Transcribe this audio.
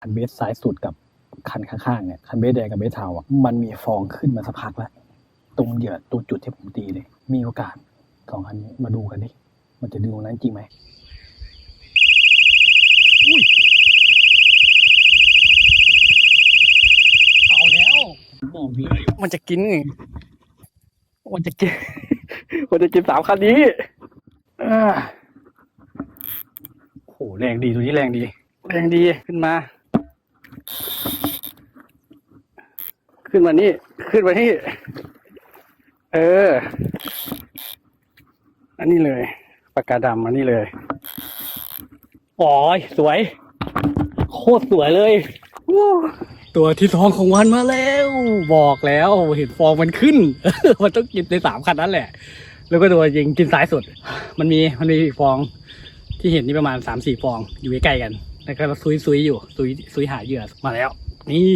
คันเบสซ้ายสุดกับคันข้างๆเนี่ยคันเบสแดงกับเบสเทาอะมันมีฟองขึ้นมาสักพักแล้วตรงเหยื่อตัวจุดที่ผมตีเลย มีโอกาสสองคันนี้มาดูกันดิมันจะดูตรงนั้นจริงไหมอุ้ยเอาแล้วบอกเลยมันจะกินไงมันจะกิน มันจะกินสามคันนี้อ่าโอ้โหแรงดีตัวนี้แรงดี แรงดีขึ้นมา ขึ้นมานี่ ขึ้นมานี่เออ อันนี้เลยปากกาดำอันนี้เลยโอ้ยสวย โคตรสวยเลยวู้ตัวที่ทองของวันมาแล้ว บอกแล้วเห็นฟองมันขึ้น มันต้องกินในสามคันนั้นแหละ แล้วก็ตัวยิงกินซ้ายสุด มันมีมันมีอีกฟองที่เห็นนี่ประมาณสามสี่ฟองอยู่ใกล้ๆกัน แล้วก็ซุยซุยๆอยู่ซุยซุยหาเหยื่อมาแล้ว นี่